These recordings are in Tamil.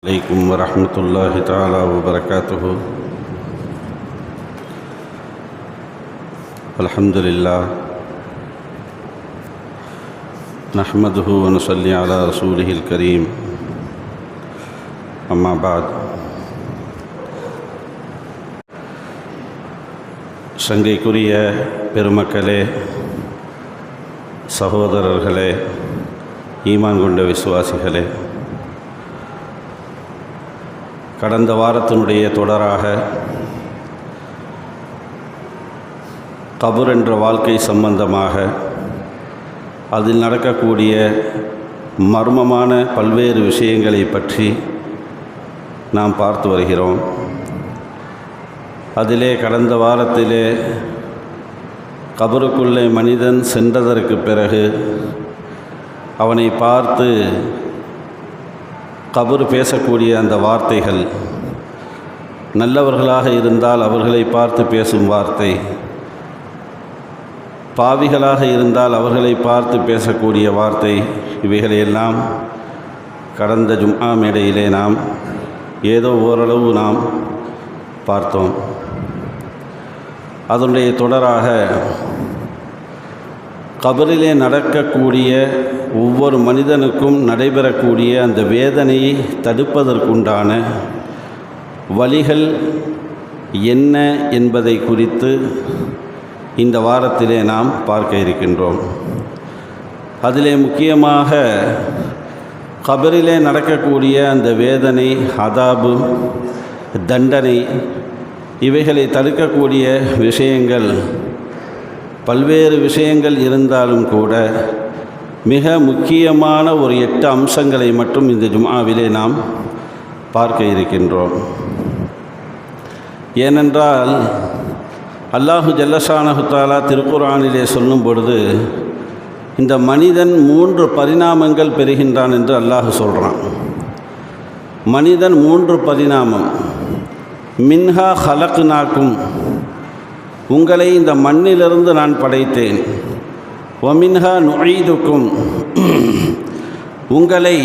عليكم ورحمة الله تعالى وبركاته الحمد لله نحمده ونصلي على رسوله الكريم أما بعد சங்கைக்குரிய பெருமக்களே சகோதரர்களே ஈமான் கொண்ட விசுவாசிகளே கடந்த வாரத்தினுடைய தொடராக கபர் என்ற வாழ்க்கை சம்பந்தமாக அதில் நடக்கக்கூடிய மர்மமான பல்வேறு விஷயங்களை பற்றி நாம் பார்த்து வருகிறோம். அதிலே கடந்த வாரத்திலே கபருக்குள்ளே மனிதன் சென்றதற்கு பிறகு அவனை பார்த்து கபர் பேசக்கூடிய அந்த வார்த்தைகள். நல்லவர்களாக இருந்தால் அவர்களை பார்த்து பேசும் வார்த்தை. பாவிகளாக இருந்தால் அவர்களை பார்த்து பேசக்கூடிய வார்த்தை. இவைகளையெல்லாம் கடந்த ஜும்ஆ மேடையிலே நாம் ஏதோ ஓரளவு நாம் பார்த்தோம். அதனுடைய தொடராக கபரிலே நடக்கக்கூடிய ஒவ்வொரு மனிதனுக்கும் நடைபெறக்கூடிய அந்த வேதனையை தடுப்பதற்குண்டான வழிகள் என்ன என்பதை குறித்து இந்த வாரத்திலே நாம் பார்க்க இருக்கின்றோம். அதிலே முக்கியமாக கபரிலே நடக்கக்கூடிய அந்த வேதனை அதாபு தண்டனை இவைகளை தடுக்கக்கூடிய விஷயங்கள் பல்வேறு விஷயங்கள் இருந்தாலும் கூட மிக முக்கியமான ஒரு எட்டு அம்சங்களை மட்டும் இந்த ஜும்ஆவிலே நாம் பார்க்க இருக்கின்றோம். ஏனென்றால் அல்லாஹு ஜல்லஷானஹுத்தாலா திருக்குறானிலே சொல்லும் பொழுது இந்த மனிதன் மூன்று பரிணாமங்கள் பெறுகின்றான் என்று அல்லாஹு சொல்கிறான் மனிதன் மூன்று பரிணாமம். மின்ஹா ஹலக்னாக்கும். உங்களை இந்த மண்ணிலிருந்து நான் படைத்தேன். ஒமின்ஹா நுழைதுக்கும் உங்களை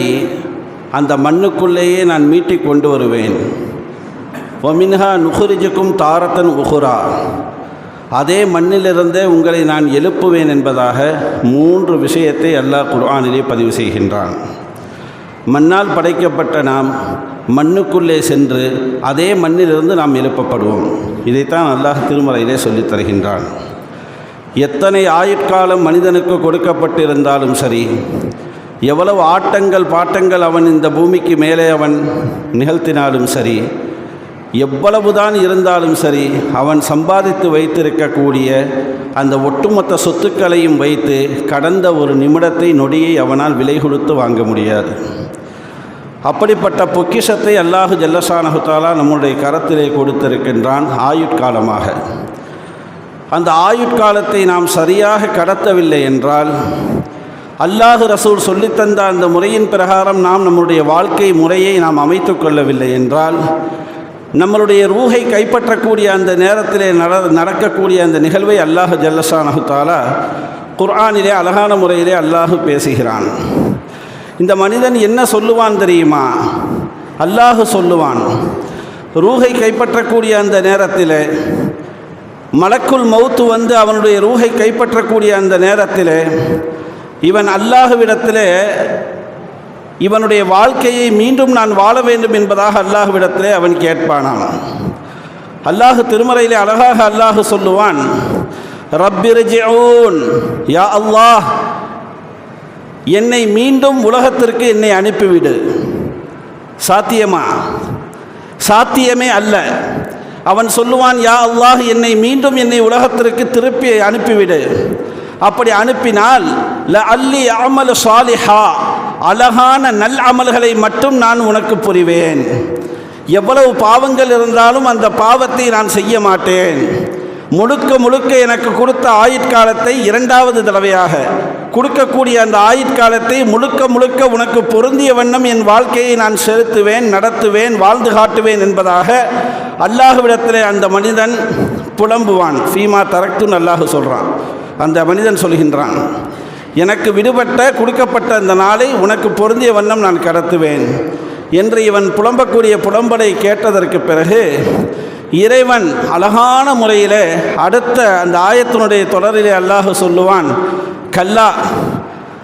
அந்த மண்ணுக்குள்ளேயே நான் மீட்டிக் கொண்டு வருவேன். ஒமின்ஹா நுகுரிஜுக்கும் தாரத்தன் உகுரா. அதே மண்ணிலிருந்தே உங்களை நான் எழுப்புவேன் என்பதாக மூன்று விஷயத்தை அல்லாஹ் குர்ஆனிலே பதிவு செய்கின்றான். மண்ணால் படைக்கப்பட்ட நாம் மண்ணுக்குள்ளே சென்று அதே மண்ணிலிருந்து நாம் எழுப்பப்படுவோம். இதைத்தான் அல்லாஹ் திருமலையிலே சொல்லித் தருகின்றான். எத்தனை ஆயுட்காலம் மனிதனுக்கு கொடுக்கப்பட்டிருந்தாலும் சரி எவ்வளவு ஆட்டங்கள் பாட்டங்கள் அவன் இந்த பூமிக்கு மேலே அவன் நிகழ்த்தினாலும் சரி எவ்வளவுதான் இருந்தாலும் சரி அவன் சம்பாதித்து வைத்திருக்கக்கூடிய அந்த ஒட்டுமொத்த சொத்துக்களையும் வைத்து கடந்த ஒரு நிமிடத்தை நொடியை அவனால் விலை கொடுத்து வாங்க முடியாது. அப்படிப்பட்ட பொக்கிஷத்தை அல்லாஹு ஜல்லசானகுத்தாலா நம்முடைய கரத்திலே கொடுத்திருக்கின்றான் ஆயுட்காலமாக. அந்த ஆயுட்காலத்தை நாம் சரியாக கடத்தவில்லை என்றால் அல்லாஹு ரசூல் சொல்லித்தந்த அந்த முறையின் பிரகாரம் நாம் நம்முடைய வாழ்க்கை முறையை நாம் அமைத்து கொள்ளவில்லை என்றால் நம்மளுடைய ரூஹை கைப்பற்றக்கூடிய அந்த நேரத்திலே நட நடக்கக்கூடிய அந்த நிகழ்வை அல்லாஹு ஜல்லஷானஹுத்தாலா குர்ஆனிலே அழகான முறையிலே அல்லாஹு பேசுகிறான். இந்த மனிதன் என்ன சொல்லுவான் தெரியுமா? அல்லாஹு சொல்லுவான் ரூஹை கைப்பற்றக்கூடிய அந்த நேரத்தில் மலக்குள் மௌத்து வந்து அவனுடைய ரூஹை கைப்பற்றக்கூடிய அந்த நேரத்தில் இவன் அல்லாஹுவிடத்தில் இவனுடைய வாழ்க்கையை மீண்டும் நான் வாழ வேண்டும் என்பதாக அல்லாஹுவிடத்திலே அவன் கேட்பானான் அல்லாஹு திருமறையிலே அழகாக அல்லாஹு சொல்லுவான் ரப்பிரிஜிஊன் யா அல்லாஹ் என்னை மீண்டும் உலகத்திற்கு என்னை அனுப்பிவிடு. சாத்தியமா? சாத்தியமே அல்ல. அவன் சொல்லுவான் யா அல்லாஹ் என்னை மீண்டும் என்னை உலகத்திற்கு திருப்பி அனுப்பிவிடு. அப்படி அனுப்பினால் ல அல்லி அமல் சாலிஹா. அழகான நல் அமல்களை மட்டும் நான் உனக்கு புரிவேன். எவ்வளவு பாவங்கள் இருந்தாலும் அந்த பாவத்தை நான் செய்ய மாட்டேன். முழுக்க முழுக்க எனக்கு கொடுத்த ஆயுட்காலத்தை இரண்டாவது தடவையாக. கொடுக்கக்கூடிய அந்த ஆயுட்காலத்தை முழுக்க முழுக்க உனக்கு பொருந்திய வண்ணம் என் வாழ்க்கையை நான் செலுத்துவேன் நடத்துவேன் வாழ்ந்து காட்டுவேன் என்பதாக அல்லாஹுவிடத்திலே அந்த மனிதன் புலம்புவான். ஃபீமா தரக்துன்னு அல்லாஹு சொல்கிறான் அந்த மனிதன் சொல்கின்றான் எனக்கு விடுபட்ட கொடுக்கப்பட்ட அந்த நாளை உனக்கு பொருந்திய வண்ணம் நான் கடத்துவேன். என்று இவன் புலம்பக்கூடிய புலம்பலை கேட்டதற்கு பிறகு இறைவன் அழகான முறையில் அடுத்த அந்த ஆயத்தினுடைய தொடரிலே அல்லாஹு சொல்லுவான் கல்லா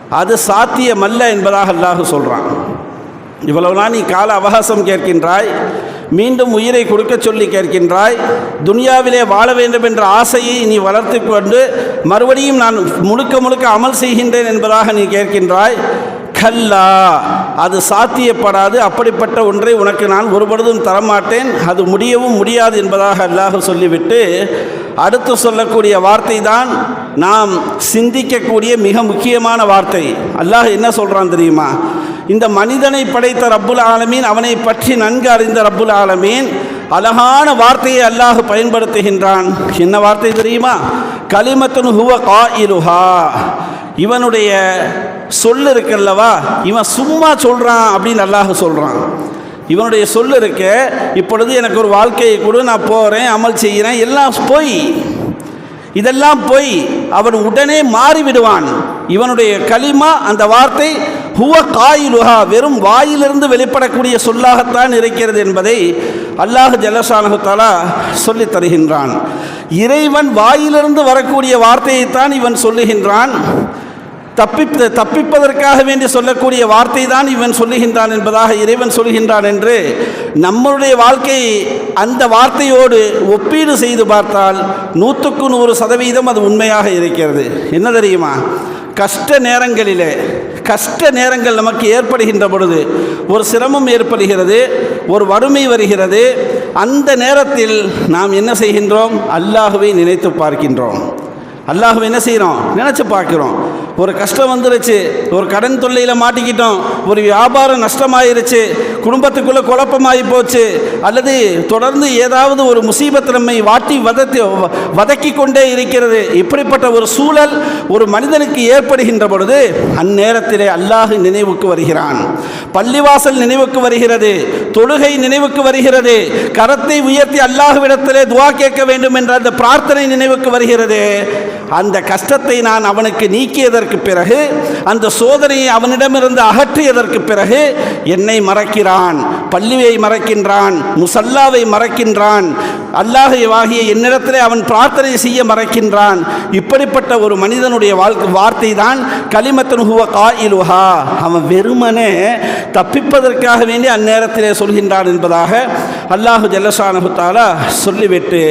அது சாத்தியமல்ல என்பதாக அல்லாஹு சொல்கிறான் இவ்வளவுதான் நீ கால அவகாசம் கேட்கின்றாய் மீண்டும் உயிரை கொடுக்க சொல்லி கேட்கின்றாய் துனியாவிலே வாழ வேண்டும் என்ற ஆசையை நீ வளர்த்து கொண்டு மறுபடியும் நான் முழுக்க முழுக்க அமல் செய்கின்றேன் என்பதாக நீ கேட்கின்றாய். கல்லா. அது சாத்தியப்படாது. அப்படிப்பட்ட ஒன்றை உனக்கு நான் ஒருபொழுதும் தரமாட்டேன். அது முடியவும் முடியாது என்பதாக அல்லாஹ் சொல்லிவிட்டு அடுத்து சொல்லக்கூடிய வார்த்தை தான் நாம் சிந்திக்கக்கூடிய மிக முக்கியமான வார்த்தை. அல்லாஹ் என்ன சொல்கிறான் தெரியுமா? இந்த மனிதனை படைத்த ரப்புல் ஆலமீன் அவனை பற்றி நன்கு அறிந்த ரப்புல் ஆலமீன் அழகான வார்த்தையை அல்லாஹ் பயன்படுத்துகின்றான். என்ன வார்த்தை தெரியுமா? கலிமத்துன் ஹுவ கா இருஹா இவனுடைய சொல் இருக்குல்லவா? இவன் சும்மா சொல்கிறான் அப்படின்னு அல்லாஹ் சொல்கிறான் இவனுடைய சொல் இருக்க இப்பொழுது எனக்கு ஒரு வாழ்க்கையை கொடு நான் போகிறேன் அமல் செய்கிறேன் எல்லாம் போய். இதெல்லாம் போய் அவன் உடனே மாறிவிடுவான். இவனுடைய களிமா அந்த வார்த்தை ஹுவ காயிலுஹா வெறும் வாயிலிருந்து வெளிப்படக்கூடிய சொல்லாகத்தான் இருக்கிறது என்பதை அல்லாஹ் ஜலசானகுத்தாலா சொல்லித் தருகின்றான். இறைவன் வாயிலிருந்து வரக்கூடிய வார்த்தையைத்தான் இவன் சொல்லுகின்றான். தப்பித்த தப்பிப்பதற்காக வேண்டி சொல்லக்கூடிய வார்த்தை தான் இவன் சொல்லுகின்றான் என்பதாக இறைவன் சொல்கின்றான் என்று நம்மளுடைய வாழ்க்கையை அந்த வார்த்தையோடு ஒப்பீடு செய்து பார்த்தால் நூற்றுக்கு நூறு சதவீதம் அது உண்மையாக இருக்கிறது. என்ன தெரியுமா? கஷ்ட நேரங்களிலே கஷ்ட நேரங்கள் நமக்கு ஏற்படுகின்ற பொழுது ஒரு சிரமம் ஏற்படுகிறது ஒரு வறுமை வருகிறது. அந்த நேரத்தில் நாம் என்ன செய்கின்றோம்? அல்லாஹுவை நினைத்து பார்க்கின்றோம். அல்லாஹுவை என்ன செய்கிறோம் நினச்சி பார்க்குறோம். ஒரு கஷ்டம் வந்துருச்சு. ஒரு கடன் தொல்லையில் மாட்டிக்கிட்டோம். ஒரு வியாபாரம் நஷ்டமாயிருச்சு. குடும்பத்துக்குள்ளே குழப்பமாகி போச்சு. அல்லது தொடர்ந்து ஏதாவது ஒரு முசீபத் நம்மை வாட்டி வதத்தி வதக்கி கொண்டே இருக்கிறது. இப்படிப்பட்ட ஒரு சூழல் ஒரு மனிதனுக்கு ஏற்படுகின்ற பொழுது அந்நேரத்திலே அல்லாஹ் நினைவுக்கு வருகிறான். பள்ளிவாசல் நினைவுக்கு வருகிறது. தொழுகை நினைவுக்கு வருகிறது. கரத்தை உயர்த்தி அல்லாஹ்விடத்திலே துவா கேட்க வேண்டும் என்ற அந்த பிரார்த்தனை நினைவுக்கு வருகிறது. அந்த கஷ்டத்தை நான் அவனுக்கு நீக்கியதற்கு பிறகு அந்த சோதனையை அவனிடமிருந்து அகற்றியதற்கு பிறகு என்னை மறக்கிறான் பள்ளியை மறக்கின்றான் முசல்லாவை மறக்கின்றான் அல்லாஹாகிய என்னிடத்தில் அவன் பிரார்த்தனை செய்ய மறக்கின்றான். இப்படிப்பட்ட ஒரு மனிதனுடைய வாழ்க்கை வார்த்தை தான் களிமத்தன் ஹுவ காயிலுஹா. அவன் வெறுமனே தப்பிப்பதற்காக வேண்டி அந்நேரத்திலே சொல்கின்றான் என்பதாக அல்லாஹு ஜல்லசானகுத்தாலா சொல்லிவிட்டு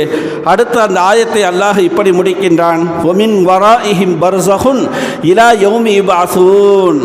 அடுத்த அந்த ஆயத்தை அல்லாஹ் இப்படி முடிக்கின்றான். ஒமின் வரா இஹிம் பர்சஹுன் இலா யோமி பாசூன்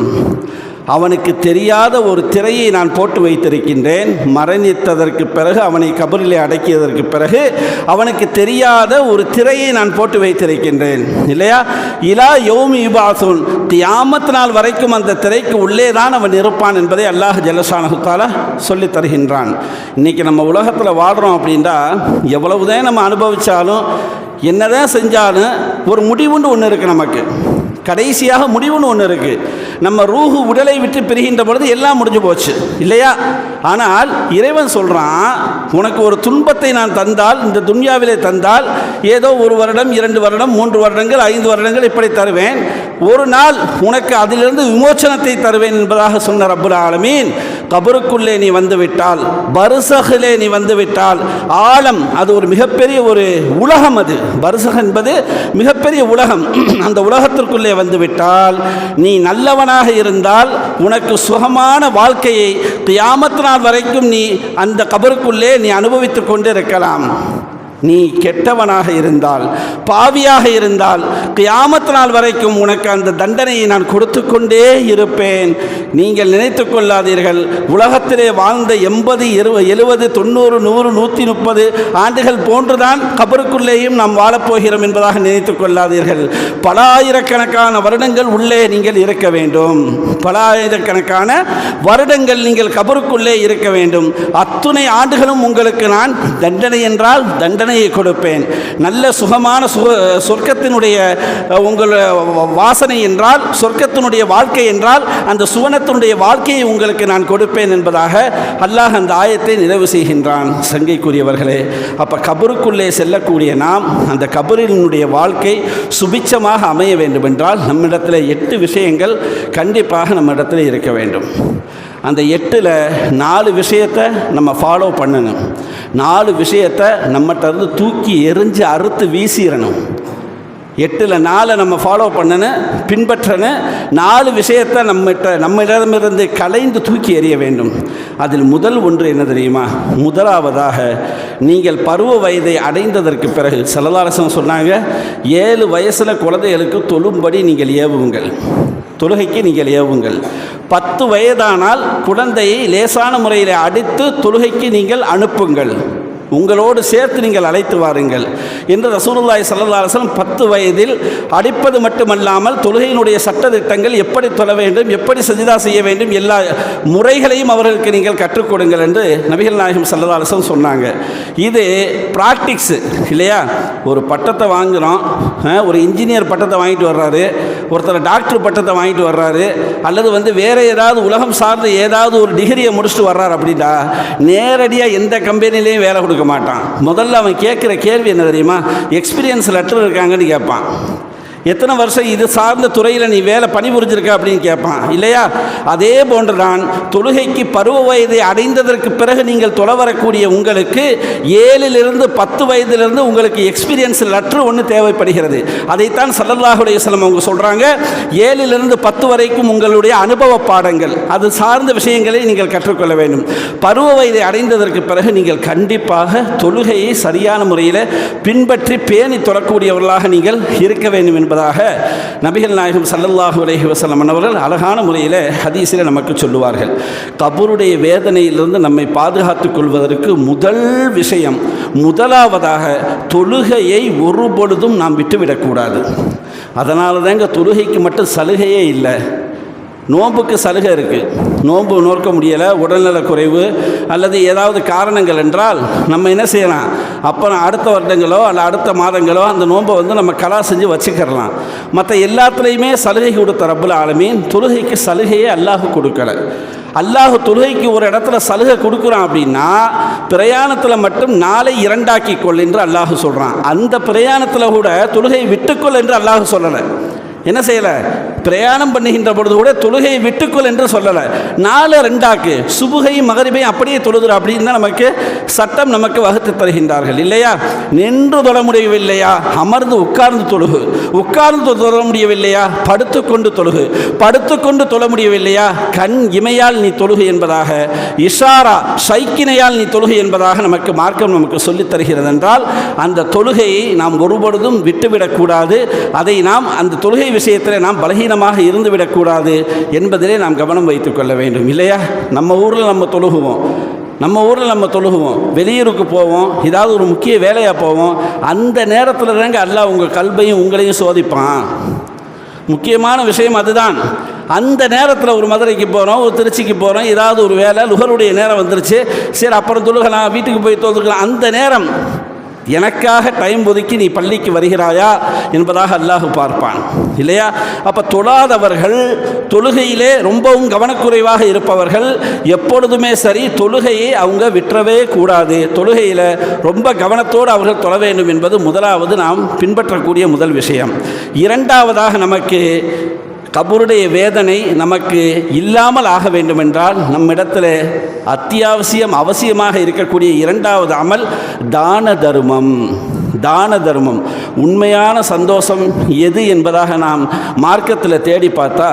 அவனுக்கு தெரியாத ஒரு திரையை நான் போட்டு வைத்திருக்கின்றேன். மரணித்ததற்கு பிறகு அவனை கபரிலே அடக்கியதற்கு பிறகு அவனுக்கு தெரியாத ஒரு திரையை நான் போட்டு வைத்திருக்கின்றேன். இல்லையா? இலா யோம் இபாசுன் தியாமத் நாள் வரைக்கும் அந்த திரைக்கு உள்ளே தான் அவன் இருப்பான் என்பதை அல்லாஹ் ஜலசானகுத்தால சொல்லி தருகின்றான். இன்றைக்கி நம்ம உலகத்தில் வாழ்கிறோம் அப்படின்னா எவ்வளவுதான் நம்ம அனுபவித்தாலும் என்னதான் செஞ்சாலும் ஒரு முடிவுன்னு ஒன்று இருக்குது நமக்கு. கடைசியாக முடிவுன்னு ஒன்று இருக்குது நம்ம ரூஹு உடலை விட்டு பிரிகின்ற பொழுது எல்லாம் முடிஞ்சு போச்சு. இல்லையா? ஆனால் இறைவன் சொல்கிறான் உனக்கு ஒரு துன்பத்தை நான் தந்தால் இந்த துன்யாவிலே தந்தால் ஏதோ ஒரு வருடம் இரண்டு வருடம் மூன்று வருடங்கள் ஐந்து வருடங்கள் இப்படி தருவேன். ஒரு நாள் உனக்கு அதிலிருந்து விமோச்சனத்தை தருவேன் என்பதாக சொன்ன ரப்புல் ஆலமீன். கபருக்குள்ளே நீ வந்துவிட்டால் பருசகிலே நீ வந்துவிட்டால் ஆழம் அது ஒரு மிகப்பெரிய ஒரு உலகம் அது. பருசக என்பது மிகப்பெரிய உலகம். அந்த உலகத்திற்குள்ளே வந்துவிட்டால் நீ நல்லவனாக இருந்தால் உனக்கு சுகமான வாழ்க்கையை கியாமத் நாள் வரைக்கும் நீ அந்த கபருக்குள்ளே நீ அனுபவித்து கொண்டு இருக்கலாம் நீ கெட்டவனாக இருந்தால் பாவியாக இருந்தால் கியாமத்து நாள் வரைக்கும் உனக்கு அந்த தண்டனையை நான் கொடுத்து கொண்டே இருப்பேன். நீங்கள் நினைத்து கொள்ளாதீர்கள் உலகத்திலே வாழ்ந்த எண்பது இருபது எழுபது தொண்ணூறு நூறு நூற்றி முப்பது ஆண்டுகள் போன்றுதான் கபருக்குள்ளேயும் நாம் வாழப்போகிறோம் என்பதாக நினைத்து கொள்ளாதீர்கள். பல ஆயிரக்கணக்கான வருடங்கள் உள்ளே நீங்கள் இருக்க வேண்டும். பல ஆயிரக்கணக்கான வருடங்கள் நீங்கள் கபருக்குள்ளே இருக்க வேண்டும். அத்துணை ஆண்டுகளும் உங்களுக்கு நான் தண்டனை என்றால் தண்டனை வேதனையை கொடுப்பேன். நல்ல சுகமான சுக சொர்க்கத்தினுடைய உங்கள் வாசனை என்றால் சொர்க்கத்தினுடைய வாழ்க்கை என்றால் அந்த சுவனத்தினுடைய வாழ்க்கையை உங்களுக்கு நான் கொடுப்பேன் என்பதாக அல்லாஹ் அந்த ஆயத்தை நிறைவு செய்கின்றான். சங்கைக்குரியவர்களே அப்போ கபருக்குள்ளே செல்லக்கூடிய நாம் அந்த கபரினுடைய வாழ்க்கை சுபிச்சமாக அமைய வேண்டுமென்றால் நம்மிடத்தில் எட்டு விஷயங்கள் கண்டிப்பாக நம்மிடத்தில் இருக்க வேண்டும். அந்த எட்டில் நாலு விஷயத்தை நம்ம ஃபாலோ பண்ணணும். நாலு விஷயத்தை நம்மகிட்ட இருந்து தூக்கி எரிஞ்சு அறுத்து வீசிடணும். எட்டில் நாலு நம்ம ஃபாலோ பண்ணணும் பின்பற்றணும். நாலு விஷயத்தை நம்மகிட்ட நம்மிடமிருந்து கலைந்து தூக்கி எறிய வேண்டும். அதில் முதல் ஒன்று என்ன தெரியுமா? முதலாவதாக நீங்கள் பருவ வயதை அடைந்ததற்கு பிறகு செலவாரசம் சொன்னாங்க ஏழு வயசில் குழந்தைகளுக்கு தொழும்படி நீங்கள் ஏவுங்கள். தொழுகைக்கு நீங்கள் ஏவுங்கள். பத்து வயதானால் குழந்தையை லேசான முறையில் அடித்து தொழுகைக்கு நீங்கள் அனுப்புங்கள். உங்களோடு சேர்த்து நீங்கள் அழைத்து வாருங்கள். என்று ரசூலுல்லாய் சல்லா அலுவலம் பத்து வயதில் அடிப்பது மட்டுமல்லாமல் தொழுகையினுடைய சட்டத்திட்டங்கள் எப்படி தொழ வேண்டும் எப்படி சஜிதா செய்ய வேண்டும் எல்லா முறைகளையும் அவர்களுக்கு நீங்கள் கற்றுக் கொடுங்கள் என்று நபிகள் நாயகம் சல்லா அலுவலம் சொன்னாங்க. இது ப்ராக்டிக்ஸு இல்லையா? ஒரு பட்டத்தை வாங்குகிறோம் ஒரு இன்ஜினியர் பட்டத்தை வாங்கிட்டு வர்றாரு. ஒருத்தர் டாக்டர் பட்டத்தை வாங்கிட்டு வர்றாரு அல்லது வந்து வேற ஏதாவது உலகம் சார்ந்த ஏதாவது ஒரு டிகிரியை முடிச்சுட்டு வர்றாரு அப்படின்னா நேரடியாக எந்த கம்பெனிலையும் வேலை கொடுக்க மாட்டான். முதல்ல அவன் கேட்குற கேள்வி என்ன தெரியுமா? எக்ஸ்பீரியன்ஸ் லெட்டர் இருக்காங்கன்னு கேட்பான். எத்தனை வருஷம் இது சார்ந்த துறையில் நீ வேலை பணிபுரிஞ்சிருக்க அப்படின்னு கேட்பான் இல்லையா? அதே போன்றுதான் தொழுகைக்கு பருவ வயதை அடைந்ததற்கு பிறகு நீங்கள் தொலை வரக்கூடிய உங்களுக்கு ஏழிலிருந்து பத்து வயதிலிருந்து உங்களுக்கு எக்ஸ்பீரியன்ஸ் லெட்ரு ஒன்று தேவைப்படுகிறது. அதைத்தான் சல்லல்லாஹுடைய செல்லம் அவங்க சொல்கிறாங்க ஏழிலிருந்து பத்து வரைக்கும் உங்களுடைய அனுபவ பாடங்கள் அது சார்ந்த விஷயங்களை நீங்கள் கற்றுக்கொள்ள வேண்டும். பருவ வயதை அடைந்ததற்கு பிறகு நீங்கள் கண்டிப்பாக தொழுகையை சரியான முறையில் பின்பற்றி பேணி தொடரக்கூடியவர்களாக நீங்கள் இருக்க வேண்டும் என்பது என்பதாக நபிகள் நாயகம் சல்லல்லாஹு அலஹி வசலம் அவர்கள் அழகான முறையில் ஹதீஸில் நமக்கு சொல்லுவார்கள். கபூருடைய வேதனையிலிருந்து நம்மை பாதுகாத்துக் கொள்வதற்கு முதல் விஷயம் முதலாவதாக தொழுகையை ஒரு பொழுதும் நாம் விட்டுவிடக்கூடாது அதனால தாங்க தொழுகைக்கு மட்டும் சலுகையே இல்லை. நோம்புக்கு சலுகை இருக்குது நோன்பு நோக்க முடியலை உடல்நலக் குறைவு அல்லது ஏதாவது காரணங்கள் என்றால் நம்ம என்ன செய்யலாம்? அப்புறம் அடுத்த வருடங்களோ அல்ல அடுத்த மாதங்களோ அந்த நோன்பை வந்து நம்ம கலா செஞ்சு வச்சுக்கிறலாம். மற்ற எல்லாத்துலேயுமே சலுகை கொடுத்த ரப்புல் ஆலமீன் தொழுகைக்கு சலுகையே அல்லாஹ் கொடுக்கலை. அல்லாஹ் தொழுகைக்கு ஒரு இடத்துல சலுகை கொடுக்குறான் அப்படின்னா பிரயாணத்தில் மட்டும் நாளை இரண்டாக்கி கொள் என்று அல்லாஹ் சொல்கிறான் அந்த பிரயாணத்தில் கூட தொழுகை விட்டுக்கொள் என்று அல்லாஹ் சொல்லலை. என்ன செய்யலை? பிரயாணம் பண்ணுகின்ற பொழுது கூட தொழுகையை விட்டுக்கொள் என்று சொல்லலை. நாலு ரெண்டாக்கு சுபுகையும் மகரிபை அப்படியே தொழுதுற அப்படின்னு தான் நமக்கு சட்டம் நமக்கு வகுத்து தருகின்றார்கள். இல்லையா? நின்று தொட முடியவில்லையா? அமர்ந்து உட்கார்ந்து தொழுகு. உட்கார்ந்து தொழ முடியவில்லையா? படுத்துக்கொண்டு தொழுகு. படுத்துக்கொண்டு தொழ முடியவில்லையா? கண் இமையால் நீ தொழுகு என்பதாக இஷாரா சைக்கினையால் நீ தொழுகு என்பதாக நமக்கு மார்க்கம் நமக்கு சொல்லித் தருகிறது என்றால் அந்த தொழுகையை நாம் ஒருபொழுதும் விட்டுவிடக்கூடாது. அதை நாம் அந்த தொழுகை விஷயத்தில் நாம் சின்னமாக இருந்துவிடக்கூடாது என்பதிலே நாம் கவனம் வைத்துக் கொள்ள வேண்டும். இல்லையா? நம்ம ஊரில் நம்ம தொழுகுவோம். நம்ம ஊரில் நம்ம தொழுகுவோம். வெளியூருக்கு போவோம். ஏதாவது ஒரு முக்கிய வேலையாக போவோம். அந்த நேரத்தில் தாங்க அல்லாஹ் உங்கள் கல்வையும் உங்களையும் சோதிப்பான். முக்கியமான விஷயம் அதுதான். அந்த நேரத்தில் ஒரு மதுரைக்கு போகிறோம் ஒரு திருச்சிக்கு போகிறோம் ஏதாவது ஒரு வேலை லுகருடைய நேரம் வந்துருச்சு. சரி அப்புறம் தொழுகலாம் வீட்டுக்கு போய் தொழுதுக்கலாம். அந்த நேரம் எனக்காக டைம் ஒதுக்கி நீ பள்ளிக்கு வருகிறாயா என்பதாக அல்லாஹு பார்ப்பான். இல்லையா? அப்போ தொழாதவர்கள் தொழுகையிலே ரொம்பவும் கவனக்குறைவாக இருப்பவர்கள் எப்பொழுதுமே சரி தொழுகையை அவங்க விற்றவே கூடாது. தொழுகையில் ரொம்ப கவனத்தோடு அவர்கள் தொழ வேண்டும் என்பது முதலாவது நாம் பின்பற்றக்கூடிய முதல் விஷயம். இரண்டாவதாக நமக்கு கபருடைய வேதனை நமக்கு இல்லாமல் ஆக வேண்டுமென்றால் நம்மிடத்தில் அத்தியாவசியம் அவசியமாக இருக்கக்கூடிய இரண்டாவது அமல் தான தர்மம். தான தர்மம். உண்மையான சந்தோஷம் எது என்பதாக நாம் மார்க்கத்தில் தேடி பார்த்தா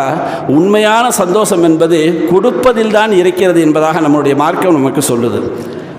உண்மையான சந்தோஷம் என்பது கொடுப்பதில் தான் இருக்கிறது என்பதாக நம்முடைய மார்க்கம் நமக்கு சொல்லுது.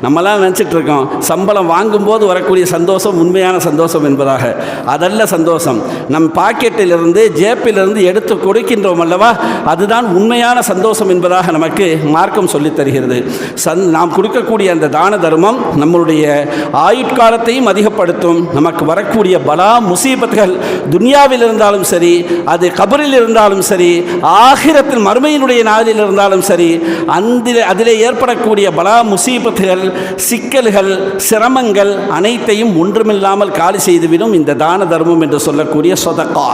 நம்மளாம் நினச்சிட்டு இருக்கோம் சம்பளம் வாங்கும்போது வரக்கூடிய சந்தோஷம் உண்மையான சந்தோஷம் என்பதாக. அதல்ல சந்தோஷம். நம் பாக்கெட்டிலிருந்து ஜேப்பிலிருந்து எடுத்து கொடுக்கின்றோம் அல்லவா? அதுதான் உண்மையான சந்தோஷம் என்பதாக நமக்கு மார்க்கம் சொல்லித் தருகிறது. சந் நாம் கொடுக்கக்கூடிய அந்த தான தர்மம் நம்மளுடைய ஆயுட்காலத்தையும் அதிகப்படுத்தும். நமக்கு வரக்கூடிய பலா முசீபத்துகள் துனியாவில் இருந்தாலும் சரி அது கபரில் இருந்தாலும் சரி ஆகிரத்தில் மறுமையினுடைய நாளில் இருந்தாலும் சரி அந்த அதிலே ஏற்படக்கூடிய பலா முசீபத்துகள் சிக்கல்கள் சிரமங்கள் அனைத்தையும் ஒன்றுமில்லாமல் காலி செய்துவிடும் இந்த தான தர்மம் என்று சொல்லக்கூடிய சொதக்கா.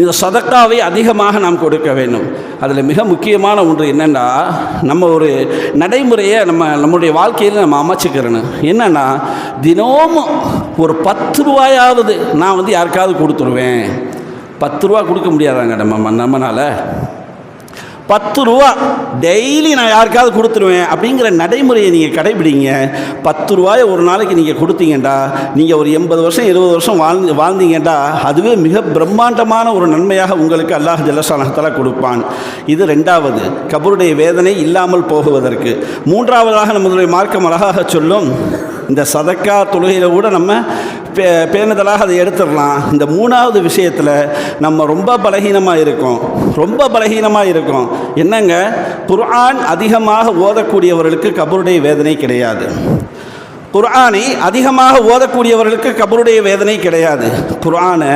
இந்த சொதக்காவை அதிகமாக நாம் கொடுக்க வேண்டும். அதில் மிக முக்கியமான ஒன்று என்னென்னா நம்ம ஒரு நடைமுறையை நம்ம நம்முடைய வாழ்க்கையில் நம்ம அமைச்சுக்கிறணும். என்னென்னா தினமும் ஒரு பத்து ரூபாயாவது நான் வந்து யாருக்காவது கொடுத்துருவேன். பத்து ரூபா கொடுக்க முடியாதாங்க நம்ம நம்மனால். பத்து ரூபா டெய்லி நான் யாருக்காவது கொடுத்துருவேன் அப்படிங்கிற நடைமுறையை நீங்கள் கடைபிடிங்க. பத்து ரூபாயை ஒரு நாளைக்கு நீங்கள் கொடுத்தீங்கண்டா நீங்கள் ஒரு எண்பது வருஷம் இருபது வருஷம் வாழ்ந்து வாழ்ந்தீங்கண்டா அதுவே மிக பிரம்மாண்டமான ஒரு நன்மையாக உங்களுக்கு அல்லாஹ் ஜல்லசானகத்தால கொடுப்பான். இது ரெண்டாவது கபருடைய வேதனை இல்லாமல் போகுவதற்கு. மூன்றாவதாக நம்மளுடைய மார்க்கம் அழகாக சொல்லும் இந்த சதக்கா தொழுகையில் கூட நம்ம பே பேணுதலாக அதை எடுத்துடலாம். இந்த மூணாவது விஷயத்தில் நம்ம ரொம்ப பலகீனமாக இருக்கோம். ரொம்ப பலகீனமாக இருக்கோம். என்னங்க? குர்ஆன் அதிகமாக ஓதக்கூடியவர்களுக்கு கபருடைய வேதனை கிடையாது. குர்ஆனை அதிகமாக ஓதக்கூடியவர்களுக்கு கபருடைய வேதனை கிடையாது. குர்ஆனை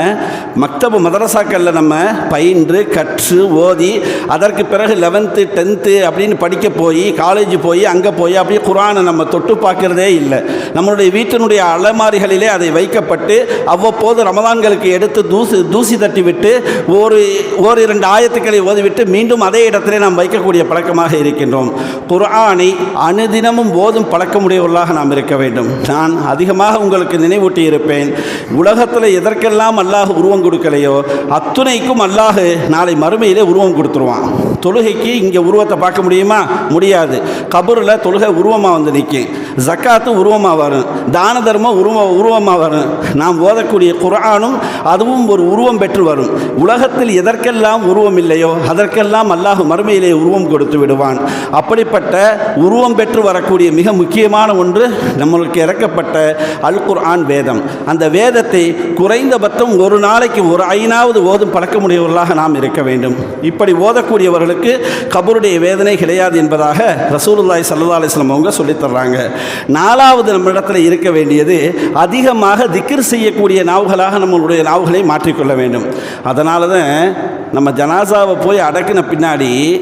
மக்தபு மதரசாக்களில் நம்ம பயின்று கற்று ஓதி அதற்கு பிறகு லெவன்த்து டென்த்து அப்படின்னு படிக்க போய் காலேஜ் போய் அங்கே போய் அப்படியே குர்ஆனை நம்ம தொட்டு பார்க்குறதே இல்லை. நம்மளுடைய வீட்டினுடைய அலமாரிகளிலே அதை வைக்கப்பட்டு அவ்வப்போது ரமதான்களுக்கு எடுத்து தூசி தூசி தட்டி விட்டு ஒரு ஓர் இரண்டு ஆயத்துக்களை ஓதிவிட்டு மீண்டும் அதே இடத்திலே நாம் வைக்கக்கூடிய பழக்கமாக இருக்கின்றோம். குர்ஆனை அனுதினமும் ஓதும் பழக்கமுடையவர்களாக நாம் இருக்க வேண்டும் நான் அதிகமாக உங்களுக்கு நினைவூட்டி இருப்பேன் உலகத்தில் எதற்கெல்லாம் அல்லாஹ் உருவம் கொடுக்கலையோ அத்துணைக்கும் அல்லாஹ் நாளை மறுமையிலே உருவம் கொடுத்துருவான். தொழுகைக்கு இங்கே உருவத்தை பார்க்க முடியுமா? முடியாது. கபூரில் தொழுகை உருவமாக வந்து நிற்கும். ஜக்காத்து உருவமாக வரும். தான தர்மம் உருவ உருவமாக வரும். நாம் ஓதக்கூடிய குரானும் அதுவும் ஒரு உருவம் பெற்று வரும். உலகத்தில் எதற்கெல்லாம் உருவம் இல்லையோ அதற்கெல்லாம் அல்லாஹ் மறுமையிலே உருவம் கொடுத்து விடுவான். அப்படிப்பட்ட உருவம் பெற்று வரக்கூடிய மிக முக்கியமான ஒன்று நம்ம நம்மளுக்கு இறக்கப்பட்ட அல் குர்ஆன் வேதம். அந்த வேதத்தை குறைந்தபட்சம் ஒரு நாளைக்கு ஒரு ஐநாவது ஓதும் பழக்கமுடையவர்களாக நாம் இருக்க வேண்டும். இப்படி ஓதக்கூடியவர்களுக்கு கபருடைய வேதனை கிடையாது என்பதாக ரசூலுல்லாய் சல்லா அலிஸ்லாம் அவங்க சொல்லித் தர்றாங்க. நாலாவது நம்மிடத்தில் இருக்க வேண்டியது அதிகமாக திக்கிர் செய்யக்கூடிய நாவுகளாக நம்மளுடைய நாவுகளை மாற்றிக்கொள்ள வேண்டும். அதனால தான் நம்ம ஜனாசாவை போய் அடக்கின பின்னாடி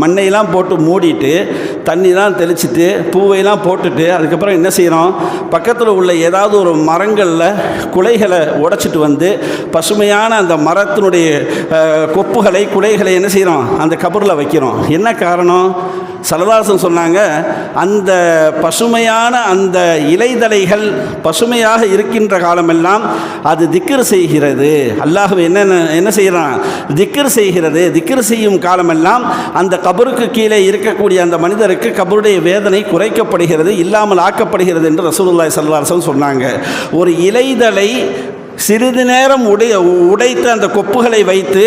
மண்ணையெல்லாம் போட்டு மூடிட்டு தண்ணிலாம் தெளிச்சிட்டு பூவையெல்லாம் போட்டுட்டு அதுக்கப்புறம் என்ன செய்கிறோம் பக்கத்தில் உள்ள ஏதாவது ஒரு மரங்களில் குலைகளை உடைச்சிட்டு வந்து பசுமையான அந்த மரத்தினுடைய கொப்புகளை குலைகளை என்ன செய்கிறோம் அந்த கபரில் வைக்கிறோம். என்ன காரணம்? சரதாசன் சொன்னாங்க அந்த பசுமையான அந்த இலைதலைகள் பசுமையாக இருக்கின்ற காலமெல்லாம் அது திக்கர் செய்கிறது. அல்லாஹ் என்ன என்ன செய்கிறான் திக்கர் செய்கிறது. திக்கர் செய்யும் காலமெல்லாம் அந்த கபருக்கு கீழே இருக்கக்கூடிய அந்த மனிதருக்கு கபருடைய வேதனை குறைக்கப்படுகிறது இல்லாமல் ஆக்கப்படுகிறது என்று ரசூலுல்லாய் சல்லாசன் சொன்னாங்க. ஒரு இலைதலை சிறிது நேரம் உடை உடைத்து அந்த கொப்புகளை வைத்து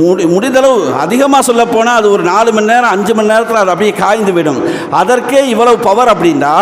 முடி முடிந்தளவு அதிகமாக சொல்லப்போனால் அது ஒரு நாலு மணி நேரம் அஞ்சு மணி நேரத்தில் அது அப்படியே காய்ந்து விடும். அதற்கே இவ்வளவு பவர் அப்படின்னா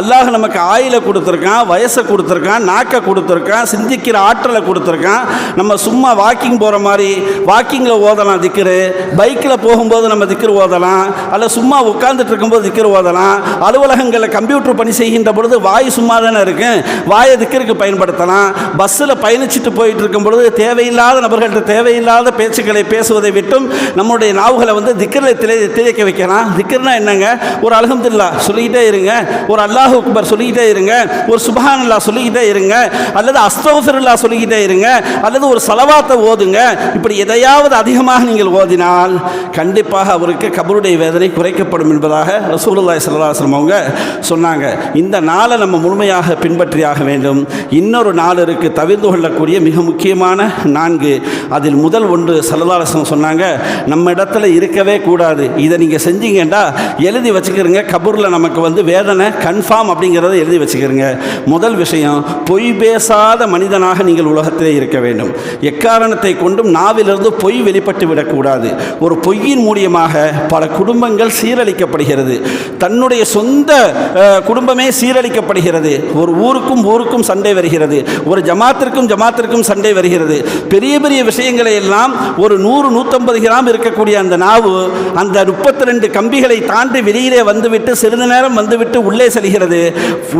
அல்லாஹ் நமக்கு ஆயில கொடுத்துருக்கான் வயசை கொடுத்துருக்கான் நாக்கை கொடுத்துருக்கான் சிந்திக்கிற ஆற்றலை கொடுத்துருக்கான். நம்ம சும்மா வாக்கிங் போகிற மாதிரி வாக்கிங்கில் ஓதலாம் திக்ரு பைக்கில் போகும்போது நம்ம திக்கிற ஓதலாம் அல்ல சும்மா உட்காந்துட்டு இருக்கும்போது திக்கிற ஓதலாம். அலுவலகங்களில் கம்ப்யூட்டர் பணி செய்கின்ற பொழுது வாய் சும்மா தானே இருக்கு வாயை திக்கிற்கு பயன்படுத்தலாம். பஸ்ஸில் பயணிச்சுட்டு போயிட்டு இருக்கும் பொழுது தேவையில்லாத நபர்கள்ட்ட தேவையில்லாத பேச்சுக்களை பேசுவதை விட்டும் நம்முடைய நாவுகளை வந்து திக்கரில் திளை வைக்கலாம் திக்கர்னா என்னங்க? ஒரு அலகம்துல்லா சொல்லிக்கிட்டே இருங்க. ஒரு அல்லாஹ் அக்பர் சொல்லிக்கிட்டே இருங்க. ஒரு சுபஹானல்லா சொல்லிக்கிட்டே இருங்க. அல்லது அஸ்தோஃபிருல்லா சொல்லிக்கிட்டே இருங்க. அல்லது ஒரு சலவாத்தை ஓதுங்க. இப்படி எதையாவது அதிகமாக நீங்கள் ஓதினால் கண்டிப்பாக அவருக்கு கபருடைய வேதனை குறைக்கப்படும் என்பதாக ரசூலுல்லாய் சல்லாஸ்லம் அவங்க சொன்னாங்க. இந்த நாளை நம்ம முழுமையாக பின்பற்றியாக வேண்டும். இன்னொரு நாள் தவிர தவிர்த்து கொள்ளக்கூடிய மிக முக்கியமான நான்கு. அதில் முதல் ஒன்று ஸல்லல்லாஹு சொன்னாங்க நம்ம இடத்துல இருக்கவே கூடாது. இதை நீங்கள் செஞ்சீங்கன்னா எழுதி வச்சுக்கிறங்க. கபூரில் நமக்கு வந்து வேதனை கன்ஃபார்ம் அப்படிங்கிறத எழுதி வச்சுக்கிறங்க. முதல் விஷயம் பொய் பேசாத மனிதனாக நீங்கள் உலகத்திலே இருக்க வேண்டும். எக்காரணத்தை கொண்டும் நாவிலிருந்து பொய் வெளிப்பட்டு விடக்கூடாது. ஒரு பொய்யின் மூலியமாக பல குடும்பங்கள் சீரழிக்கப்படுகிறது. தன்னுடைய சொந்த குடும்பமே சீரழிக்கப்படுகிறது. ஒரு ஊருக்கும் ஊருக்கும் சண்டை வருகிறது. ஒரு ஜமாத்திற்கும் ஜமாத்திற்கும் சண்டை வருகிறது. பெரிய பெரிய விஷயங்களை எல்லாம் ஒரு நூறு நூற்றம்பது கிராம் இருக்கக்கூடிய அந்த நாவு அந்த முப்பத்தி ரெண்டு கம்பிகளை தாண்டி வெளியிலே வந்துவிட்டு சிறிது நேரம் வந்துவிட்டு உள்ளே செல்கிறது.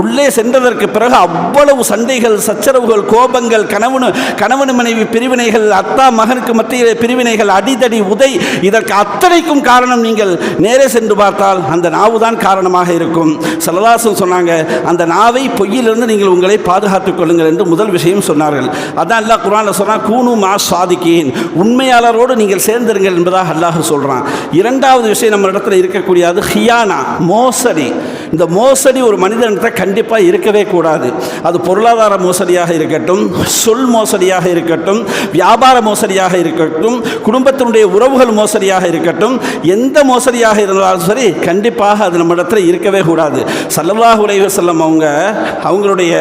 உள்ளே சென்றதற்கு பிறகு அவ்வளவு சண்டைகள் சச்சரவுகள் கோபங்கள் கணவனு கணவன் மனைவி பிரிவினைகள் அத்தா மகனுக்கு மத்தியிலே பிரிவினைகள் அடிதடி உதை இதற்கு அத்தனைக்கும் காரணம் நீங்கள் நேரே சென்று பார்த்தால் அந்த நாவு தான் காரணமாக இருக்கும். சலதாசன் சொன்னாங்க அந்த நாவை பொய்யிலிருந்து நீங்கள் உங்களை பாதுகாத்துக் கொள்ளுங்கள் என்று முதல் விஷயம் சொன்னார்கள். அதான் அல்லாஹ் குரானில் சொன்னால் கூனு மா சாதிக்கேன் உண்மையாளரோடு நீங்கள் சேர்ந்திருங்கள் என்பதாக அல்லாஹ் சொல்கிறான் இரண்டாவது விஷயம் நம்ம இடத்துல இருக்கக்கூடியது ஹியானா மோசடி. இந்த மோசடி ஒரு மனிதன்கிட்ட கண்டிப்பாக இருக்கவே கூடாது. அது பொருளாதார மோசடியாக இருக்கட்டும் சொல் மோசடியாக இருக்கட்டும் வியாபார மோசடியாக இருக்கட்டும் குடும்பத்தினுடைய உறவுகள் மோசடியாக இருக்கட்டும் எந்த மோசடியாக இருந்தாலும் சரி கண்டிப்பாக அது நம்ம இடத்துல இருக்கவே கூடாது. சல்லல்லாஹ் உலக செல்லம் அவங்க அவங்களுடைய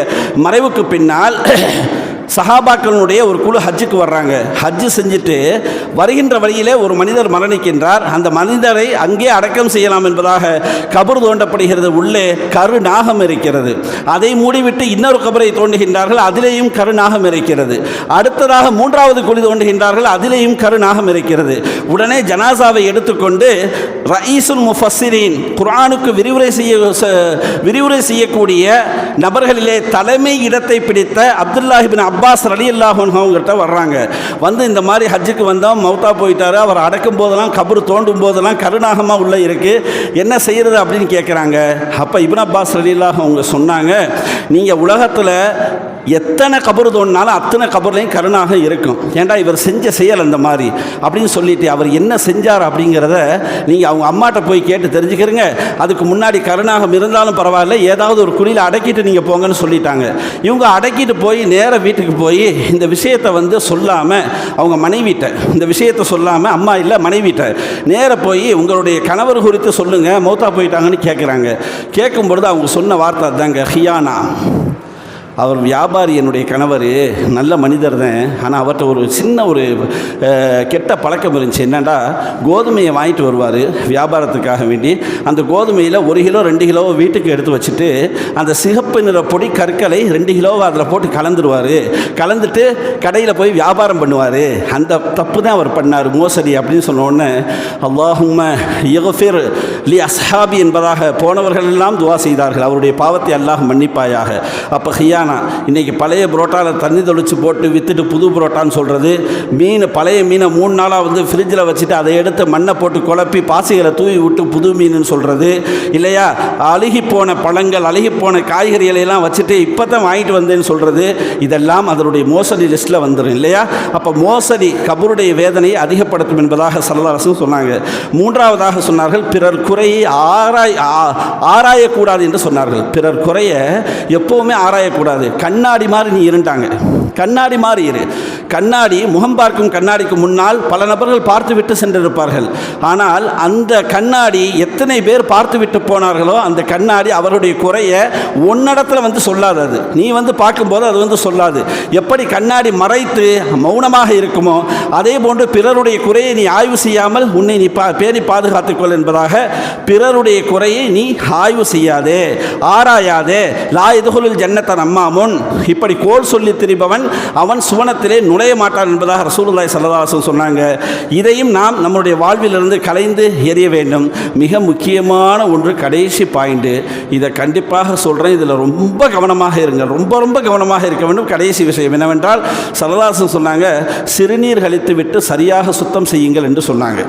மறைவுக்கு பின்னால் சஹாபாக்களுடைய ஒரு குழு ஹஜ்ஜுக்கு வர்றாங்க. ஹஜ்ஜு செஞ்சுட்டு வருகின்ற வழியிலே ஒரு மனிதர் மரணிக்கின்றார். அந்த மனிதரை அங்கே அடக்கம் செய்யலாம் என்பதாக கபர் தோண்டப்படுகிறது. உள்ளே கரு நாகம் இருக்கிறது. அதை மூடிவிட்டு இன்னொரு கபரை தோண்டுகின்றார்கள். அதிலேயும் கரு நாகம் இருக்கிறது. அடுத்ததாக மூன்றாவது குழி தோண்டுகின்றார்கள். அதிலேயும் கரு நாகம் இருக்கிறது. உடனே ஜனாசாவை எடுத்துக்கொண்டு ரயீசுல் முஃபஸ்ஸிரீன் குரானுக்கு விரிவுரை செய்ய விரிவுரை செய்யக்கூடிய நபர்களிலே தலைமை இடத்தை பிடித்த அப்துல்லாஹிபின் அப்பாஸ் அலி அல்லாஹன்கிட்ட வர்றாங்க. வந்து இந்த மாதிரி ஹஜ்ஜுக்கு வந்தோம் மௌத்தா போயிட்டாரு. அவர் அடக்கும் போதெல்லாம் கபரு தோண்டும் போதெல்லாம் கருணாகமாக உள்ளே இருக்குது என்ன செய்கிறது அப்படின்னு கேட்குறாங்க அப்போ இப்னு அப்பாஸ் அலி அல்லாஹ் அவங்க சொன்னாங்க நீங்கள் உலகத்தில் எத்தனை கபர் தோணினாலும் அத்தனை கபர்லையும் கருணாக இருக்கும். ஏன்டா இவர் செஞ்ச செயல் அந்த மாதிரி? அப்படின்னு சொல்லிட்டு அவர் என்ன செஞ்சார் அப்படிங்கிறத நீங்கள் அவங்க அம்மாட்ட போய் கேட்டு தெரிஞ்சுக்கிறீங்க. அதுக்கு முன்னாடி கருணாகம் இருந்தாலும் பரவாயில்ல. ஏதாவது ஒரு குழியில் அடக்கிட்டு நீங்கள் போங்கன்னு சொல்லிட்டாங்க. இவங்க அடக்கிட்டு போய் நேராக வீட்டுக்கு போய் இந்த விஷயத்தை வந்து சொல்லாமல் அவங்க மனைவிட்ட இந்த விஷயத்தை சொல்லாமல் அம்மா இல்லை மனைவிட்ட நேராக போய் உங்களுடைய கணவர் குறித்து சொல்லுங்கள் மௌத்தா போயிட்டாங்கன்னு கேட்குறாங்க கேட்கும் பொழுது அவங்க சொன்ன வார்த்தை தாங்க ஹியானா. அவர் வியாபாரி என்னுடைய கணவர் நல்ல மனிதர் தான் ஆனால் அவர்கிட்ட ஒரு சின்ன ஒரு கெட்ட பழக்கம் இருந்துச்சு. என்னென்னா கோதுமையை வாங்கிட்டு வருவார் வியாபாரத்துக்காக வேண்டி. அந்த கோதுமையில் ஒரு கிலோ ரெண்டு கிலோ வீட்டுக்கு எடுத்து வச்சுட்டு அந்த சிகப்பு நிற பொடி கற்களை ரெண்டு கிலோவை அதில் போட்டு கலந்துருவார். கலந்துட்டு கடையில் போய் வியாபாரம் பண்ணுவார். அந்த தப்பு தான் அவர் பண்ணார் மோசடி அப்படின்னு சொன்னோடனே அல்லாஹும்ம யகஃபிர் லி அஸ்ஹாபி என்பதாக போனவர்கள் எல்லாம் துவா செய்தார்கள். அவருடைய பாவத்தை அல்லாஹ் மன்னிப்பாயாக. அப்போ ஹியானா இன்னைக்கு பழைய புரோட்டாவில் தண்ணி தொளிச்சு போட்டு விற்றுட்டு புது புரோட்டான்னு சொல்கிறது மீன் பழைய மீனை மூணு நாளாக வந்து ஃப்ரிட்ஜில் வச்சுட்டு அதை எடுத்து மண்ணை போட்டு குழப்பி பாசிகளை தூவி விட்டு புது மீனுன்னு சொல்கிறது இல்லையா? அழுகி போன பழங்கள் அழுகி போன காய்கறிகளை எல்லாம் வச்சுட்டு இப்போ தான் வாங்கிட்டு வந்தேன்னு சொல்கிறது இதெல்லாம் அதனுடைய மோசடி லிஸ்ட்டில் வந்துடும் இல்லையா? அப்போ மோசடி கபருடைய வேதனையை அதிகப்படுத்தும் என்பதாக சரதாரசன் சொன்னாங்க. மூன்றாவதாக சொன்னார்கள் பிறர் குறையை ஆராய் ஆ- ஆராயக்கூடாது என்று சொன்னார்கள். பிறர் குறைய எப்போவுமே ஆராயக்கூடாது. கண்ணாடி மாதிரி நீ இருண்டாங்க கண்ணாடி மாறியிரு இரு. கண்ணாடி முகம் பார்க்கும் கண்ணாடிக்கு முன்னால் பல நபர்கள் பார்த்து விட்டு சென்றிருப்பார்கள். ஆனால் அந்த கண்ணாடி எத்தனை பேர் பார்த்து விட்டு போனார்களோ அந்த கண்ணாடி அவருடைய குறைய ஒன்னிடத்தில் வந்து சொல்லாது அது. நீ வந்து பார்க்கும்போது அது வந்து சொல்லாது. எப்படி கண்ணாடி மறைத்து மௌனமாக இருக்குமோ அதே போன்று பிறருடைய குறையை நீ ஆய்வு செய்யாமல் உன்னை நீ பா பேணி பாதுகாத்துக்கொள் என்பதாக பிறருடைய குறையை நீ ஆய்வு செய்யாதே ஆராயாதே. லா எதுகுலில் ஜன்னத்தன் அம்மாமுன் இப்படி கோல் சொல்லி திரிபவன் அவன் சுவனத்திலே நுழைய மாட்டான் என்பதாக ரசூலுல்லாய் சல்லதாசன் சொன்னாங்க. இதையும் நாம் நம்முடைய வாழ்விலிருந்து கலைந்து எறிய வேண்டும். மிக முக்கியமான ஒன்று கடைசி பாயிண்ட்டு இதை கண்டிப்பாக சொல்கிறேன் இதில் ரொம்ப கவனமாக இருங்கள் ரொம்ப ரொம்ப கவனமாக இருக்க வேண்டும். கடைசி விஷயம் என்னவென்றால் சரதாசன் சொன்னாங்க சிறுநீர் கழித்து விட்டு சரியாக சுத்தம் செய்யுங்கள் என்று சொன்னாங்க.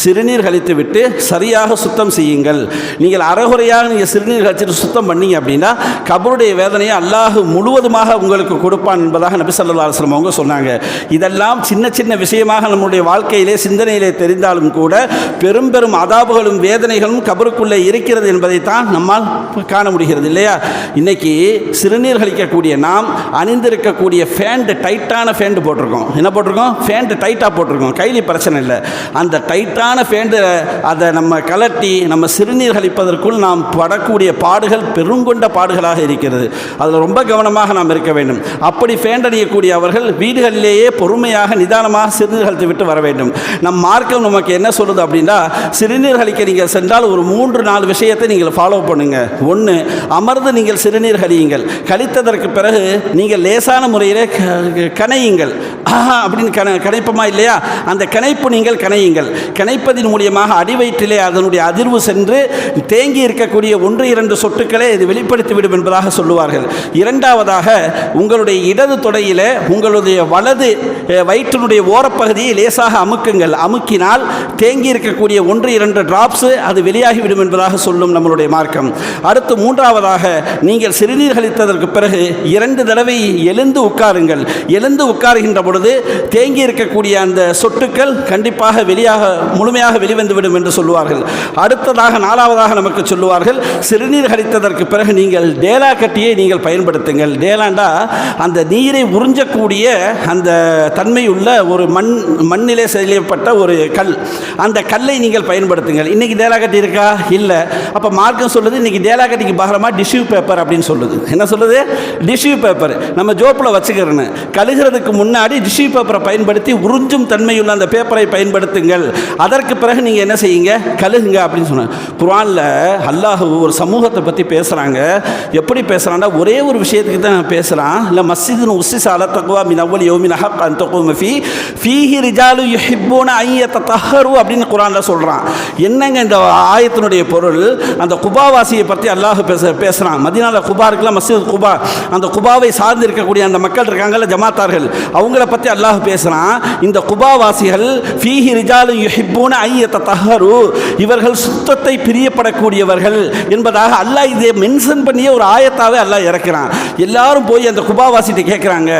சிறுநீர் கழித்து விட்டு சரியாக சுத்தம் செய்யுங்கள். நீங்கள் அறகுறையாக நீங்கள் சிறுநீர் கழிச்சிட்டு சுத்தம் பண்ணீங்க அப்படின்னா கபருடைய வேதனையை அல்லாஹ் முழுவதுமாக உங்களுக்கு கொடுப்பான் என்பதாக நபி ஸல்லல்லாஹு அலுவலம் அவங்க சொன்னாங்க. இதெல்லாம் சின்ன சின்ன விஷயமாக நம்முடைய வாழ்க்கையிலே சிந்தனையிலே தெரிந்தாலும் கூட பெரும் பெரும் அதாபுகளும் வேதனைகளும் கபருக்குள்ளே இருக்கிறது என்பதைத்தான் நம்மால் காண முடிகிறது இல்லையா? இன்னைக்கு சிறுநீர் கழிக்கக்கூடிய நாம் அணிந்திருக்கக்கூடிய ஃபேண்டு டைட்டான ஃபேண்டு போட்டிருக்கோம். என்ன போட்டிருக்கோம்? ஃபேண்டு டைட்டாக போட்டிருக்கோம். கைலி பிரச்சனை இல்லை. அந்த டைட்டாக டைட்டான பேண்டு அதை நம்ம கலட்டி நம்ம சிறுநீர் கழிப்பதற்குள் நாம் படக்கூடிய பாடுகள் பெருங்கொண்ட பாடுகளாக இருக்கிறது. அதில் ரொம்ப கவனமாக நாம் இருக்க வேண்டும். அப்படி ஃபேண்ட் அவர்கள் வீடுகளிலேயே பொறுமையாக நிதானமாக சிறுநீர் கழித்து விட்டு வர வேண்டும். நம் மார்க்கம் நமக்கு என்ன சொல்லுது அப்படின்னா சிறுநீர் கழிக்க நீங்கள் சென்றால் ஒரு மூன்று நாலு விஷயத்தை நீங்கள் ஃபாலோ பண்ணுங்க. ஒன்று அமர்ந்து நீங்கள் சிறுநீர் கழியுங்கள். கழித்ததற்கு பிறகு நீங்கள் லேசான முறையிலே க- கனையுங்கள் ஆஹா அப்படின்னு கண கணைப்பமா இல்லையா? அந்த கணைப்பு நீங்கள் கனையுங்கள் கணைப்பதின் மூலியமாக அடிவயிற்றிலே அதனுடைய அதிர்வு சென்று தேங்கி இருக்கக்கூடிய ஒன்று இரண்டு சொட்டுக்களை இது வெளிப்படுத்திவிடும் என்பதாக சொல்லுவார்கள். இரண்டாவதாக உங்களுடைய இடது தொடையில் உங்களுடைய வலது வயிற்றினுடைய ஓரப்பகுதியை லேசாக அமுக்குங்கள். அமுக்கினால் தேங்கி இருக்கக்கூடிய ஒன்று இரண்டு டிராப்ஸு அது வெளியாகிவிடும் என்பதாக சொல்லும் நம்மளுடைய மார்க்கம். அடுத்து மூன்றாவதாக நீங்கள் சிறுநீர் கழித்ததற்கு பிறகு இரண்டு தடவை எழுந்து உட்காருங்கள். எழுந்து உட்காருகின்ற பொழுது தேங்கி இருக்கக்கூடிய அந்த சொட்டுக்கள் கண்டிப்பாக வெளியாக முழுமையாக வெளிவந்துவிடும் என்று சொல்லுவார்கள். அடுத்ததாக நாலாவதாக நமக்கு சொல்லுவார்கள் சிறுநீர் கழித்ததற்கு பிறகு நீங்கள் டேலா கட்டியை நீங்கள் பயன்படுத்துங்கள். டேலாண்டா அந்த நீரை உறிஞ்சக்கூடிய அந்த தன்மையுள்ள ஒரு மண் மண்ணிலே செய்யப்பட்ட ஒரு கல். அந்த கல்லை நீங்கள் பயன்படுத்துங்கள். இன்றைக்கி டேலா கட்டி இருக்கா? இல்லை. அப்போ மார்க்கம் சொல்லுது இன்றைக்கி டேலா கட்டிக்கு பகரமாக டிஷ்யூ பேப்பர் அப்படின்னு சொல்லுது. என்ன சொல்லுது? Tissue paper. நம்ம ஜோப்பில் வச்சுக்கிறேன்னு. கழுகிறதுக்கு முன்னாடி டிஷ்யூ பேப்பரை பயன்படுத்தி உறிஞ்சும் தன்மையுள்ள அந்த பேப்பரை பயன்படுத்துங்கள். அதற்கு பிறகு நீங்கள் என்ன செய்யுங்க? கழுகுங்க அப்படின்னு சொன்னாங்க. குரானில் அல்லாஹ் ஒரு சமூகத்தை பற்றி பேசுகிறாங்க எப்படி பேசுகிறான்னா ஒரே ஒரு விஷயத்துக்கு தான் பேசுகிறான் இல்லை மஸ்ஜிதுன்னு உஸ்ஸிஸ அல தக்குவா மின் அவ்வளி யோமின் அஹக் அன் தக்குவ ஃபி. ஃபீஹி ரிஜாலு யுஹிப்பூன ஐய தஹரு அப்படின்னு குரானில் சொல்கிறான் என்னங்க இந்த ஆயத்தினுடைய பொருள்? அந்த குபாவாசியை பற்றி அல்லாஹ் பேச பேசுகிறான் மதினால குபா இருக்குல்ல மஸ்ஜித் குபா. அந்த குபாவை சார்ந்து இருக்கக்கூடிய அந்த மக்கள் இருக்காங்கல்ல ஜமாத்தார்கள். அவங்கள பற்றி அல்லாஹ் பேசுகிறான் இந்த குபாவாசிகள் ஃபீஹி ரிஜாலு யுஹிப்பூன ஐயத்த தஹரு இவர்கள் சுத்தத்தை பிரியப்படக்கூடியவர்கள் என்பதாக அல்லாஹ் இதை மென்ஷன் பண்ணிய ஒரு ஆயத்தாவே அல்லாஹ் இறக்கிறான். எல்லாரும் போய் அந்த குபாவாசிட்டு கேட்குறாங்க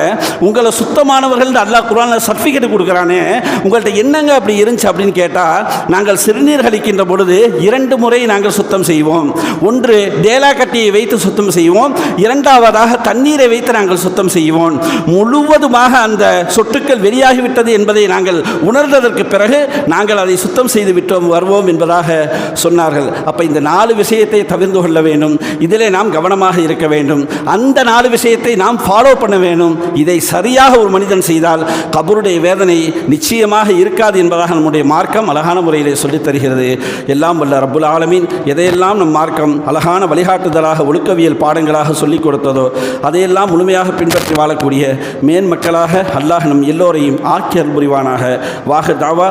உங்களை சுத்தமானவர்கள் அல்லாஹ் குரானில் சர்டிஃபிகேட் கொடுக்குறானே. உங்கள்கிட்ட என்னங்க அப்படி இருந்துச்சு அப்படின்னு கேட்டால் நாங்கள் சிறுநீர் கழிக்கின்ற பொழுது இரண்டு முறை நாங்கள் சுத்தம் செய்வோம். ஒன்று டேலா கட்டியை வைத்து சுத்தம் செய்வோம். இரண்டாவதாக தண்ணீரை வைத்து நாங்கள் சுத்தம் செய்வோம். முழுவதுமாக அந்த சொட்டுக்கள் வெளியாகிவிட்டது என்பதை நாங்கள் உணர்ந்ததற்கு பிறகு நாங்கள் அதை சுத்தம் செய்து விட்டோம் வருவோம் என்பதாக சொன்னார்கள். அப்போ இந்த நாலு விஷயத்தை தவிர்த்து கொள்ள வேண்டும். இதிலே நாம் கவனமாக இருக்க வேண்டும். அந்த நாலு விஷயத்தை நாம் ஃபாலோ பண்ண வேண்டும். இதை சரியாக ஒரு மனிதன் செய்தால் கபருடைய வேதனை நிச்சயமாக இருக்காது என்பதாக நம்முடைய மார்க்கம் அழகான முறையிலே சொல்லித் தருகிறது. எல்லாம் வல்ல ரப்புல் ஆலமீன். எதையெல்லாம் நம் மார்க்கம் அழகான வழிகாட்டுதலாக ஒழுக்கவியல் பாடங்களாக சொல்லிக் கொடுத்ததோ அதையெல்லாம் முழுமையாக பின்பற்றி வாழக்கூடிய மேன் மக்களாக அல்லாஹ் நம் எல்லோரையும் ஆக்கியல் புரிவானாக. வாக தாவா.